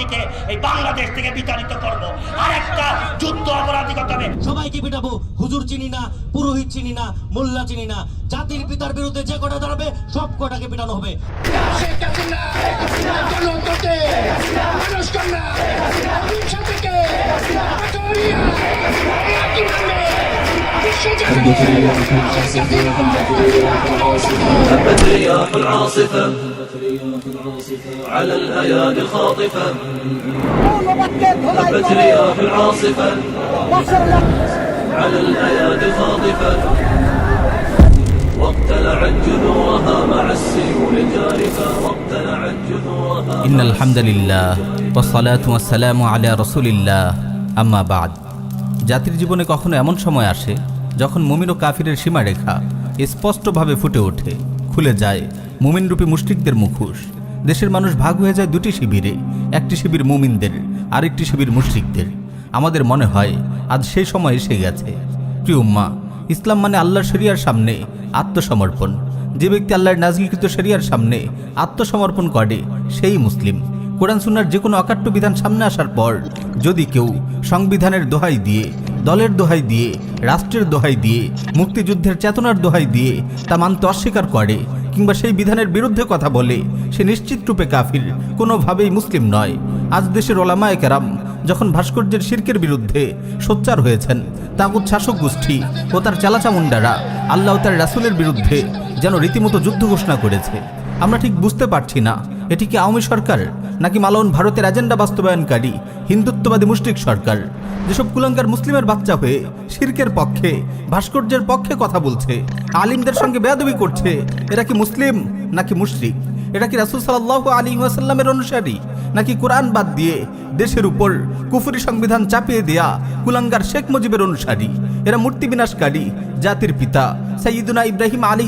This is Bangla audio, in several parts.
শক্তিকে এই বাংলাদেশ থেকে বিতাড়িত করব। আর একটা যুদ্ধ অপরাধী করতে হবে। সবাইকে পিটাবো। হুজুর চিনি না পুরোহিত চিনি না মোল্লা চিনি না। জাতির পিতার বিরুদ্ধে যে কটা দাঁড়াবে সব কটাকে পিটানো হবে। মানুষ কন্যা। هبت رياح العاصفة على الأيادي خاطفة هبت رياح العاصفة على الأيادي خاطفة واقتلعت جذورها مع السيول جارفة واقتلعت جذورها إن الحمد لله والصلاة والسلام على رسول الله আম্মা বাদ জাতির জীবনে কখনো এমন সময় আসে যখন মুমিন ও কাফিরের সীমারেখা স্পষ্টভাবে ফুটে ওঠে, খুলে যায় মুমিনরূপী মুশরিকদের মুখোশ। দেশের মানুষ ভাগ হয়ে যায় দুটি শিবিরে, একটি শিবির মুমিনদের, আরেকটি শিবির মুশরিকদের। আমাদের মনে হয় আজ সেই সময় এসে গেছে। প্রিয় উম্মা, ইসলাম মানে আল্লাহর শরিয়ার সামনে আত্মসমর্পণ। যে ব্যক্তি আল্লাহর নাজলকৃত শরিয়ার সামনে আত্মসমর্পণ করে, সেই মুসলিম। কোরআন সুন্নার যে কোনো অকাট্য বিধান সামনে আসার পর যদি কেউ সংবিধানের দোহাই দিয়ে দলের দোহাই দিয়ে, রাষ্ট্রের দোহাই দিয়ে, মুক্তিযুদ্ধের চেতনার দোহাই দিয়ে তা মানতে অস্বীকার করে কিংবা সেই বিধানের বিরুদ্ধে কথা বলে, সে নিশ্চিত রূপে কাফির, কোনোভাবেই মুসলিম নয়। আজ দেশের ওলামায় কেরাম যখন ভাস্কর্যের শির্কের বিরুদ্ধে সোচ্চার হয়েছেন, তাগুত শাসক গোষ্ঠী ও তার চালাচামুন্ডারা আল্লাহ তার রাসুলের বিরুদ্ধে যেন রীতিমতো যুদ্ধ ঘোষণা করেছে। আমরা ঠিক বুঝতে পারছি না, এটি কি আওয়ামী সরকার নাকি মালন ভারতের এজেন্ডা বাস্তবায়নকারী হিন্দুত্ববাদী মুসলিক সরকার? যেসব কুলঙ্কার মুসলিমের বাচ্চা হয়ে শির্কের পক্ষে, ভাস্কর্যের পক্ষে কথা বলছে, আলিমদের সঙ্গে বেয়াদবি করছে, এরা কি মুসলিম নাকি মুশরিক? এটা কি রাসুল সাল্লাহ আলী ওয়াসাল্লামের অনুসারী নাকি কোরআন বাদ দিয়ে দেশের উপর কুফুরি সংবিধান চাপিয়ে দেয়া কুলাঙ্গার শেখ মুজিবের অনুসারী? এরা মূর্তি বিনাশকারী, জাতির পিতা সাইয়িদুনা ইব্রাহিম আলী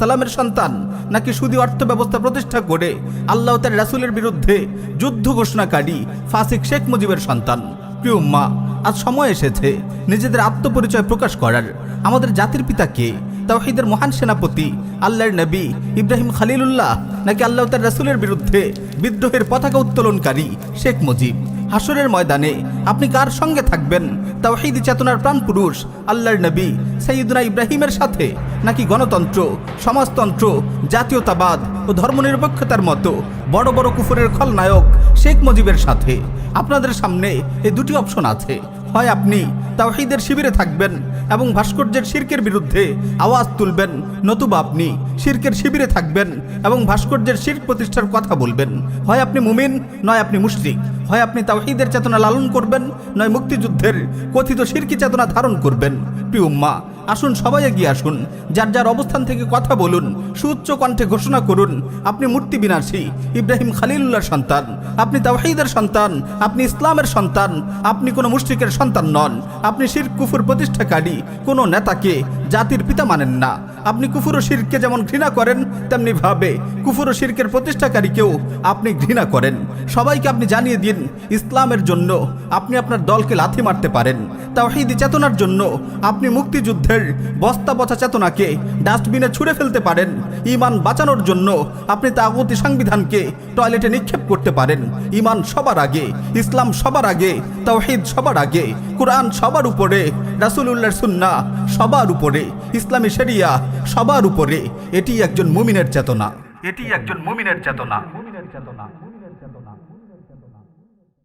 সালামের সন্তান নাকি সুদী অর্থ ব্যবস্থা প্রতিষ্ঠা করে আল্লাহ তার রাসুলের বিরুদ্ধে যুদ্ধ ঘোষণাকারী ফাসিক শেখ মুজিবের সন্তান? প্রিয় মা আজ সময় এসেছে নিজেদের আত্মপরিচয় প্রকাশ করার। আমাদের জাতির পিতাকে তাওহিদের মহান সেনাপতি, আল্লাহর নবী ইব্রাহিম খালিলুল্লাহ, নাকি আল্লাহ তার রাসুলের বিরুদ্ধে বিদ্রোহের পতাকা উত্তোলনকারী শেখ মুজিব? হাসরের ময়দানে আপনি কার সঙ্গে থাকবেন? তাওহিদি চেতনার প্রাণ পুরুষ আল্লাহর নবী সৈয়দুনা ইব্রাহিমের সাথে? নাকি গণতন্ত্র, সমাজতন্ত্র, জাতীয়তাবাদ ও ধর্মনিরপেক্ষতার মতো বড় বড় কুফরের খলনায়ক শেখ মুজিবের সাথে? আপনাদের সামনে এই দুটি অপশন আছে। হয় আপনি তাওহিদের শিবিরে থাকবেন এবং ভাস্কর্যের শির্কের বিরুদ্ধে আওয়াজ তুলবেন, নতুবা আপনি শির্কের শিবিরে থাকবেন এবং ভাস্কর্যের শির্ক প্রতিষ্ঠার কথা বলবেন। হয় আপনি মুমিন, নয় আপনি মুশরিক। হয় আপনি তাওহিদের চেতনা লালন করবেন, নয় মুক্তিযুদ্ধের কথিত শিরকি চেতনা ধারণ করবেন। প্রিয় উম্মা, আসুন সবাই এগিয়ে আসুন, যার যার অবস্থান থেকে কথা বলুন, সুউচ্চ কণ্ঠে ঘোষণা করুন, আপনি মূর্তি বিনাশী, ইব্রাহিম খালিলুল্লাহর সন্তান, আপনি তাওহিদের সন্তান, আপনি ইসলামের সন্তান, আপনি কোনো মুশরিকের সন্তান নন, আপনি শির কুফুর প্রতিষ্ঠাকারী, কোনো নেতাকে জাতির পিতা মানেন না। আপনি কুফুর ও শিরকে যেমন ঘৃণা করেন, তেমনি ভাবে কুফুর ও শিরকের প্রতিষ্ঠাকারীকেও আপনি ঘৃণা করেন। সবাইকে আপনি জানিয়ে দিন, ইসলামের জন্য আপনি আপনার দলকে লাথি মারতে পারেন। তাওহিদি চেতনার জন্য আপনি মুক্তিযুদ্ধের বস্তা পচা চেতনাকে ডাস্টবিনে ছুঁড়ে ফেলতে পারেন। ইমান বাঁচানোর জন্য আপনি তাগতি সংবিধানকে টয়লেটে নিক্ষেপ করতে পারেন। ইমান সবার আগে, ইসলাম সবার আগে, তাওহিদ সবার আগে, কোরআন সবার উপরে, রাসূলুল্লাহর সুন্না সবার উপরে। ইসলামী শরিয়া সবার উপরে এটি একজন মুমিনের চেতনা। এটি একজন মুমিনের চেতনা। মুমিনের চেতনা